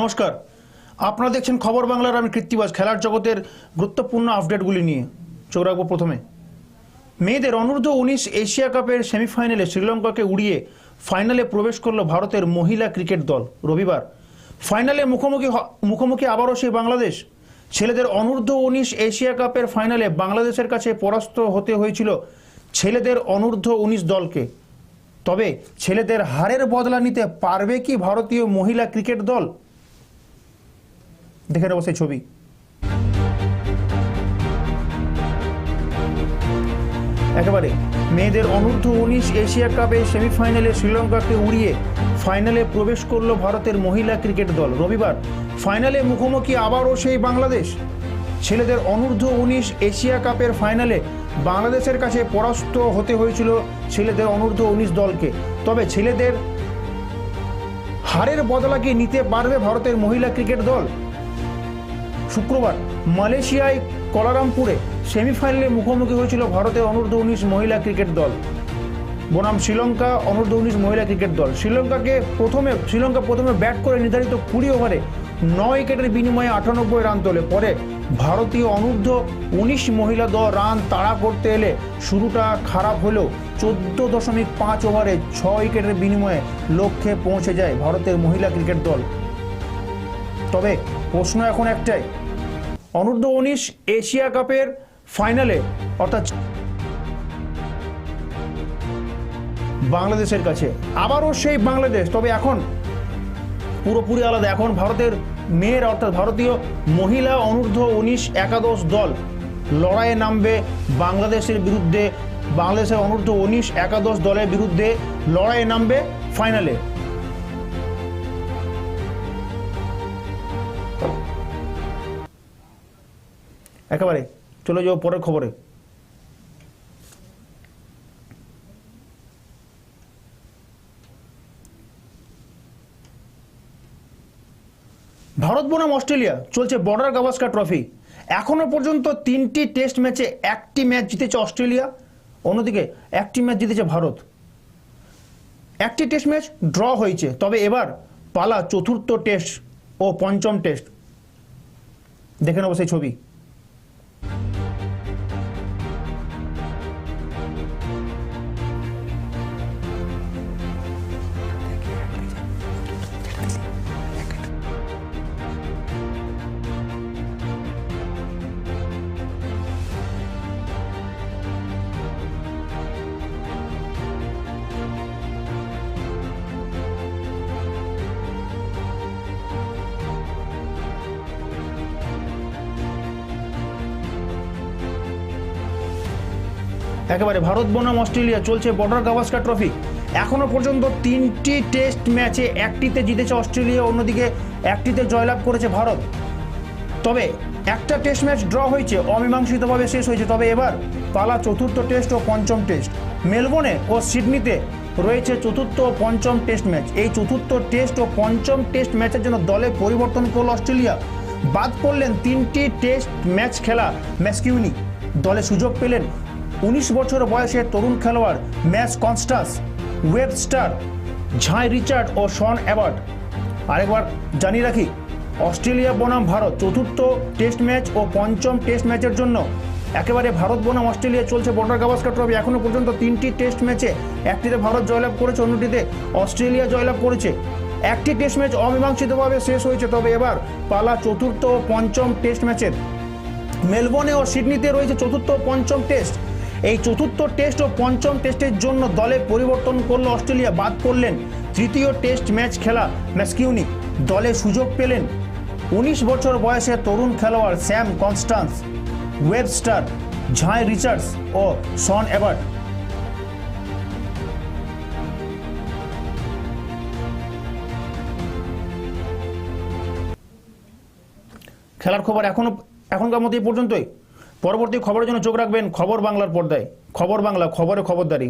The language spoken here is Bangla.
নমস্কার। আপনারা দেখছেন খবর বাংলার আমি কৃত্তিবাস, খেলার জগতের গুরুত্বপূর্ণ আপডেটগুলি নিয়ে। চোখ রাখব প্রথমে। মেয়েদের অনূর্ধ্ব উনিশ এশিয়া কাপের সেমিফাইনালে শ্রীলঙ্কাকে উড়িয়ে ফাইনালে প্রবেশ করল ভারতের মহিলা ক্রিকেট দল। রবিবার ফাইনালে মুখোমুখি মুখোমুখি আবারও সেই বাংলাদেশ। ছেলেদের অনূর্ধ্ব উনিশ এশিয়া কাপের ফাইনালে বাংলাদেশের কাছে পরাস্ত হতে হয়েছিল ছেলেদের অনূর্ধ্ব উনিশ দলকে। তবে ছেলেদের হারের বদলা নিতে পারবে কি ভারতীয় মহিলা ক্রিকেট দল? দেখে নেব সেই ছবি। একেবারে, মেয়েদের অনূর্ধ্ব উনিশ এশিয়া কাপে সেমিফাইনালে শ্রীলঙ্কাকে উড়িয়ে ফাইনালে প্রবেশ করল ভারতের মহিলা ক্রিকেট দল। রবিবার, ফাইনালে মুখোমুখি আবারও সেই বাংলাদেশ। ছেলেদের অনূর্ধ্ব উনিশ এশিয়া কাপের ফাইনালে বাংলাদেশের কাছে পরাস্ত হতে হয়েছিল ছেলেদের অনূর্ধ্ব উনিশ দলকে। তবে ছেলেদের হারের বদলা কি নিতে পারবে ভারতের মহিলা ক্রিকেট দল। শুক্রবার মালয়েশিয়ায় কলারামপুরে সেমিফাইনালে মুখোমুখি হয়েছিল ভারতের অনূর্ধ্ব উনিশ মহিলা ক্রিকেট দল। বনাম শ্রীলঙ্কা, অনূর্ধ্ব উনিশ মহিলা ক্রিকেট দল। শ্রীলঙ্কাকে প্রথমে, শ্রীলঙ্কা প্রথমে ব্যাট করে নির্ধারিত কুড়ি ওভারে নয় উইকেটের বিনিময়ে আটানব্বই রান তোলে। পরে ভারতীয় অনূর্ধ্ব উনিশ মহিলা দল রান তাড়া করতে এলে শুরুটা খারাপ হলেও চোদ্দ দশমিক পাঁচ ওভারে ছ উইকেটের বিনিময়ে লক্ষ্যে পৌঁছে যায় ভারতের মহিলা ক্রিকেট দল। তবে প্রশ্ন এখন একটাই অনূর্ধ্ব উনিশ এশিয়া কাপের ফাইনালে, অর্থাৎ বাংলাদেশের কাছে। আবারও সেই বাংলাদেশ, তবে এখন পুরোপুরি আলাদা। এখন ভারতের মেয়ের, অর্থাৎ ভারতীয় মহিলা অনূর্ধ্ব উনিশ একাদশ দল লড়াইয়ে নামবে বাংলাদেশের বিরুদ্ধে। বাংলাদেশের অনূর্ধ্ব উনিশ একাদশ দলের বিরুদ্ধে লড়াইয়ে নামবে ফাইনালে। একেবারে। চলে যাও পরের খবরে। ভারত বনাম অস্ট্রেলিয়া, চলছে বর্ডার গাভাস্কার ট্রফি। এখনও পর্যন্ত তিনটি টেস্ট ম্যাচে একটি ম্যাচ জিতেছে অস্ট্রেলিয়া, অন্যদিকে একটি ম্যাচ জিতেছে ভারত। একটি টেস্ট ম্যাচ ড্র হয়েছে, তবে এবার পালা চতুর্থ টেস্ট ও পঞ্চম টেস্ট। দেখে নেব সেই ছবি। একেবারে ভারত, বনাম, অস্ট্রেলিয়া চলছে বর্ডার গাভাস্কার ট্রফি। এখনও পর্যন্ত তিনটি টেস্ট ম্যাচে একটিতে জিতেছে অস্ট্রেলিয়া, অন্যদিকে একটিতে জয়লাভ করেছে ভারত। তবে একটা টেস্ট ম্যাচ ড্র হয়েছে, অমীমাংসিতভাবে শেষ হয়েছে। তবে এবার পালা চতুর্থ টেস্ট ও পঞ্চম টেস্ট। মেলবোর্নে ও সিডনিতে রয়েছে চতুর্থ ও পঞ্চম টেস্ট ম্যাচ। এই চতুর্থ টেস্ট ও পঞ্চম টেস্ট ম্যাচের জন্য দলে পরিবর্তন করল অস্ট্রেলিয়া। বাদ পড়লেন তিনটি টেস্ট ম্যাচ খেলা ম্যাসকিউনি। দলে সুযোগ পেলেন উনিশ বছর বয়সের তরুণ খেলোয়াড় match Konstas Webster Jhye Richard ও শন অ্যাবার্ট। আরেকবার জানিয়ে রাখি, অস্ট্রেলিয়া বনাম ভারত চতুর্থ টেস্ট ম্যাচ ও পঞ্চম টেস্ট ম্যাচের জন্য একেবারে ভারত বনাম অস্ট্রেলিয়া চলছে বর্ডার গাভাস্কার ট্রফি। এখনও পর্যন্ত তিনটি টেস্ট ম্যাচে একটিতে ভারত জয়লাভ করেছে, অন্যটিতে অস্ট্রেলিয়া জয়লাভ করেছে। একটি টেস্ট ম্যাচ অমীমাংসিতভাবে শেষ হয়েছে, তবে এবার পালা চতুর্থ ও পঞ্চম টেস্ট ম্যাচের। মেলবোর্নে ও সিডনিতে রয়েছে চতুর্থ পঞ্চম টেস্ট। এই চতুর্থ টেস্ট ও পঞ্চম টেস্টের জন্য দলে পরিবর্তন করল অস্ট্রেলিয়া, বাদ করলেন তৃতীয় টেস্ট ম্যাচ খেলা ম্যাসকিউনি। দলে সুযোগ পেলেন উনিশ বছর বয়সের তরুণ খেলোয়াড় Sam Konstas, Webster Jhye Richards ও শন অ্যাবার্ট খেলার খবর এখনও এখনকার মতো এই পর্যন্তই। পরবর্তী খবরের জন্য চোখ রাখবেন খবর বাংলার পর্দায়। খবর বাংলা খবরে খবরদারি।